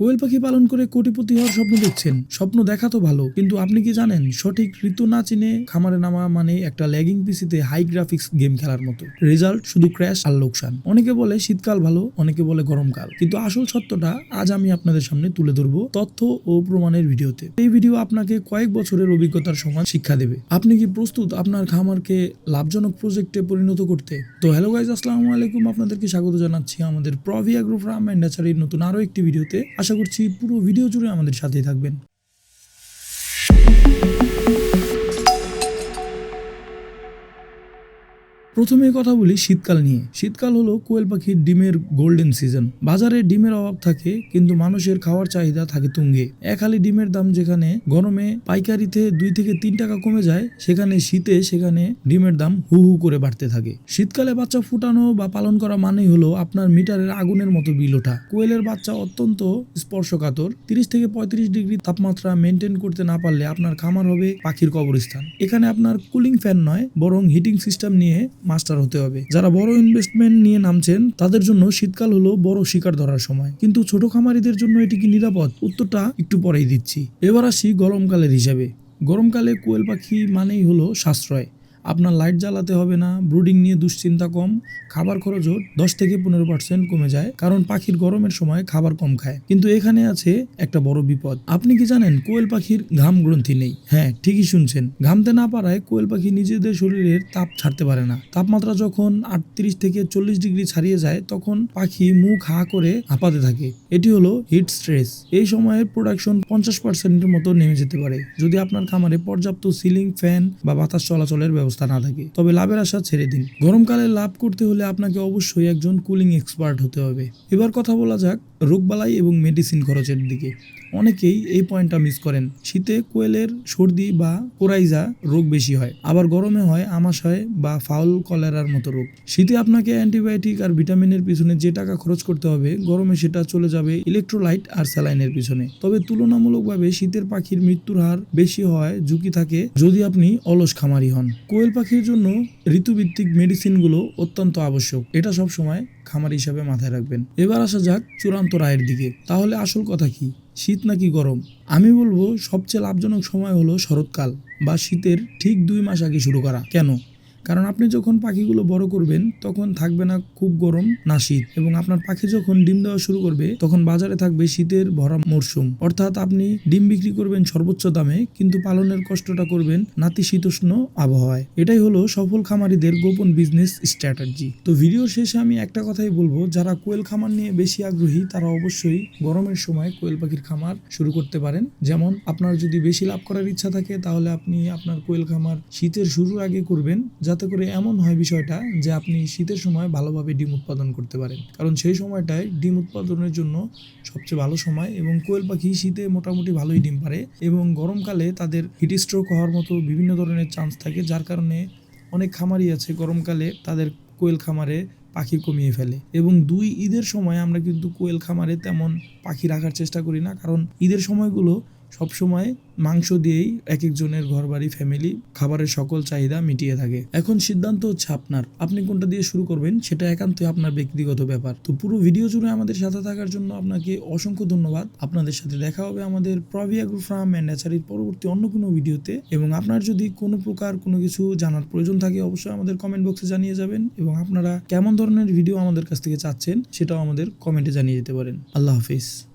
কোয়েল পাখি পালন করে কোটিপতি হওয়ার স্বপ্ন দেখছেন। স্বপ্ন দেখা তো ভালো, কিন্তু আপনি কি জানেন, সঠিক ঋতু না চিনে খামারে নামা মানে একটা ল্যাগিং পিসিতে হাই গ্রাফিক্স গেম খেলার মতো। রেজাল্ট শুধু ক্র্যাশ আর লোকসান। অনেকে বলে শীতকাল ভালো, অনেকে বলে গরমকাল। কিন্তু আসল সত্যটা আজ আমি আপনাদের সামনে তুলে ধরবো তথ্য ও প্রমাণের ভিডিওতে। এই ভিডিও আপনাকে কয়েক বছরের অভিজ্ঞতার সমান শিক্ষা দেবে। আপনি কি প্রস্তুত আপনার খামারকে লাভজনক প্রজেক্টে পরিণত করতে? তো হ্যালো গাইজ আসসালামু আলাইকুম। আপনাদেরকে স্বাগত জানাচ্ছি আমাদের প্রভিয়া গ্রুপ রাম অ্যান্ড নতুন আরও একটি ভিডিওতে আশা করছি পুরো ভিডিও জুড়ে আমাদের সাথেই থাকবেন। প্রথমে কথা বলি শীতকাল নিয়ে। শীতকাল হলো কোয়েল পাখির ডিমের গোল্ডেন সিজন বাজারে ডিমের অভাব থাকে, কিন্তু মানুষের খাওয়ার চাহিদা থাকে তুঙ্গে। এক হালি ডিমের দাম যেখানে গরমে পাইকারিতে দুই থেকে তিন টাকা কমে যায়, সেখানে শীতে সেখানে ডিমের দাম হু হু করে বাড়তে থাকে। শীতকালে বাচ্চা ফুটানো বা পালন করা মানেই হলো আপনার মিটারের আগুনের মতো বিল ওঠা। কোয়েলের বাচ্চা অত্যন্ত স্পর্শকাতর। তিরিশ থেকে পঁয়ত্রিশ ডিগ্রি তাপমাত্রা মেনটেন করতে না পারলে আপনার খামার হবে পাখির কবরস্থান। এখানে আপনার কুলিং ফ্যান নয়, বরং হিটিং সিস্টেম নিয়ে মাস্টার হতে হবে। যারা বড় ইনভেস্টমেন্ট নিয়ে নামছেন, তাদের জন্য শীতকাল হলো বড় শিকার ধরার সময়। কিন্তু ছোট খামারিদের জন্য এটি কি নিরাপদ? উত্তরটা একটু পরেই দিচ্ছি। এবার আসি গরমকালের হিসাবে। গরমকালে কোয়েল পাখি মানেই হলো সাশ্রয়। আপনার লাইট জ্বালাতে হবে না ব্রুডিং নিয়ে দুশ্চিন্তা কম, খাবার খরচও দশ থেকে পনেরো পার্সেন্ট কমে যায়, কারণ পাখির গরমের সময় খাবার কম খায়। কিন্তু এখানে আছে একটা বড় বিপদ। আপনি কি জানেন, কোয়েল পাখির ঘাম গ্রন্থি নেই? হ্যাঁ ঠিকই শুনছেন। ঘামতে না পারায় কোয়েল পাখি নিজেদের শরীরের তাপ ছাড়তে পারে না। তাপমাত্রা যখন আটত্রিশ থেকে চল্লিশ ডিগ্রি ছাড়িয়ে যায়, তখন পাখি মুখ হা করে হাঁপাতে থাকে। এটি হলো হিট স্ট্রেস এই সময়ের প্রোডাকশন পঞ্চাশ পার্সেন্টের মতো নেমে যেতে পারে। যদি আপনার খামারে পর্যাপ্ত সিলিং ফ্যান বা বাতাস চলাচলের ব্যবস্থা না থাকে। তবে লাভের আশা ছেড়ে দিন। গরমকালে লাভ করতে হলে আপনাকে অবশ্যই একজন কুলিং এক্সপার্ট হতে হবে। এবার কথা বলা যাক রোগবালাই এবং মেডিসিন খরচের দিকে। অনেকেই এই পয়েন্টটা মিস করেন। শীতে কোয়েলের সর্দি বা কোরাইজা রোগ বেশি হয়। আবার গরমে হয় আমাশয় বা ফাউল কলেরার মতো রোগ। শীতে আপনাকে অ্যান্টিবায়োটিক আর ভিটামিনের পিছনে যে টাকা খরচ করতে হবে, গরমে সেটা চলে যাবে ইলেকট্রোলাইট আর স্যালাইনের পিছনে। তবে তুলনামূলকভাবে শীতের পাখির মৃত্যুর হার বেশি হয় ঝুঁকি থাকে যদি আপনি অলস খামারি হন। কোয়েল পাখির জন্য ঋতুভিত্তিক মেডিসিনগুলো অত্যন্ত আবশ্যক। এটা সব সময় খামার হিসাবে মাথায় রাখবেন। এবার আসা যাক চূড়ান্ত রায়ের দিকে। তাহলে আসল কথা কি? শীত নাকি গরম? আমি বলব সবচেয়ে লাভজনক সময় হলো শরৎকাল বা শীতের ঠিক দুই মাস আগে শুরু করা। কেন? কারণ আপনি যখন পাখিগুলো বড় করবেন, তখন থাকবে না খুব গরম, না শীত। এবং আপনার পাখি যখন ডিম দেওয়া শুরু করবে, তখন বাজারে থাকবে শীতের ভরা মরশুম অর্থাৎ আপনি ডিম বিক্রি করবেন সর্বোচ্চ দামে, কিন্তু পালনের কষ্টটা করবেন নাতিশীতোষ্ণ আবহাওয়ায়। এটাই হলো সফল খামারিদের গোপন বিজনেস স্ট্র্যাটেজি তো ভিডিও শেষে আমি একটা কথাই বলব, যারা কোয়েল খামার নিয়ে বেশি আগ্রহী, তারা অবশ্যই গরমের সময় কোয়েল পাখির খামার শুরু করতে পারেন। যেমন আপনার যদি বেশি লাভ করার ইচ্ছা থাকে, তাহলে আপনি আপনার কোয়েল খামার শীতের শুরুর আগে করবেন যাতে করে এমন হয় বিষয়টা যে আপনি শীতের সময় ভালোভাবে ডিম উৎপাদন করতে পারেন। কারণ সেই সময়টায় ডিম উৎপাদনের জন্য সবচেয়ে ভালো সময় এবং কোয়েল পাখি শীতে মোটামুটি ভালোই ডিম পারে এবং গরমকালে তাদের হিট স্ট্রোক হওয়ার মতো বিভিন্ন ধরনের চান্স থাকে, যার কারণে অনেক খামারই আছে গরমকালে তাদের কোয়েল খামারে পাখি কমিয়ে ফেলে। এবং দুই ঈদের সময় আমরা কিন্তু কোয়েল খামারে তেমন পাখি রাখার চেষ্টা করি না, কারণ ঈদের সময়গুলো সবসময় মাংস দিয়েই এক একজনের ঘর বাড়ি ফ্যামিলি খাবারের সকল চাহিদা মিটিয়ে থাকে। এখন সিদ্ধান্ত হচ্ছে আপনার। আপনি কোনটা দিয়ে শুরু করবেন সেটা একান্তই আপনার ব্যক্তিগত ব্যাপার। তো পুরো ভিডিও জুড়ে আমাদের সাথে থাকার জন্য আপনাকে অসংখ্য ধন্যবাদ। আপনাদের সাথে দেখা হবে আমাদের প্রভিয়া গ্রুপ ফার্ম অ্যান্ড ন্যাচারির পরবর্তী অন্য কোনো ভিডিওতে এবং আপনার যদি কোনো প্রকার কোনো কিছু জানার প্রয়োজন থাকে অবশ্যই আমাদের কমেন্ট বক্সে জানিয়ে যাবেন এবং আপনারা কেমন ধরনের ভিডিও আমাদের কাছ থেকে চাচ্ছেন সেটাও আমাদের কমেন্টে জানিয়ে যেতে পারেন। আল্লাহ হাফিজ।